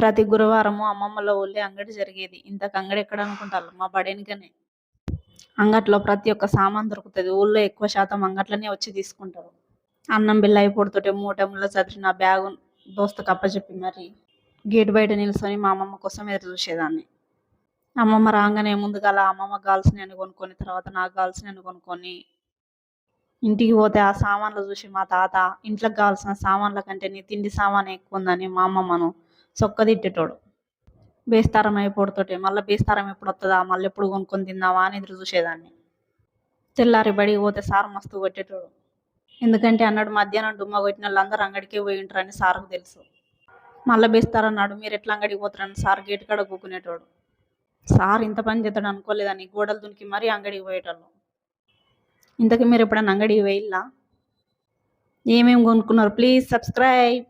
ప్రతి గురువారము అమ్మమ్మల ఊళ్ళే అంగడి జరిగేది. ఇంతకు అంగడి ఎక్కడ అనుకుంటారు మా బడేనికనే. అంగట్లో ప్రతి ఒక్క సామాన్ దొరుకుతుంది. ఊళ్ళో ఎక్కువ శాతం అంగట్లనే వచ్చి తీసుకుంటారు. అన్నం బిల్ల అయిపోతుంటే మూట చదివిన బ్యాగు దోస్తు కప్పచెప్పి మరి గేట్ బయట నిల్చొని మా అమ్మమ్మ కోసం ఎదురు చూసేదాన్ని. అమ్మమ్మ రాగానే ముందుగా అలా అమ్మమ్మ కావాల్సినవి కొనుక్కొని తర్వాత నాకు నేను కొనుక్కొని ఇంటికి పోతే ఆ సామాన్లు చూసి మా తాత ఇంట్లోకి కావాల్సిన సామాన్ల కంటే నీ తిండి సామాన్ ఎక్కువ ఉందని మా అమ్మమ్మను చొక్క తిట్టేటోడు బేస్తారం అయిపోతుంటే మళ్ళీ బేస్తారం ఎప్పుడు వస్తుందా మళ్ళీ ఎప్పుడు కొనుక్కొని తిందామా అని ఎదురు చూసేదాన్ని. తెల్లారి బడికి పోతే సార్ మస్తు కొట్టేటోడు. ఎందుకంటే అన్నాడు మధ్యాహ్నం డుమ్మ కొట్టిన వాళ్ళందరూ అంగడికే పోయి ఉంటారని సార్కు తెలుసు. మళ్ళీ బేస్తారన్నాడు మీరు ఎట్లా అంగడికి పోతారని? సార్ గేట్ కాడ కూకునేటోడు. సార్ ఇంత పని చేస్తాడు అనుకోలేదని గోడలు దునికి మరీ అంగడికి పోయేటోళ్ళు. ఇంతకీ మీరు ఎప్పుడైనా అంగడికి వేయిల్లా ఏమేమి కొనుక్కున్నారు? Please subscribe.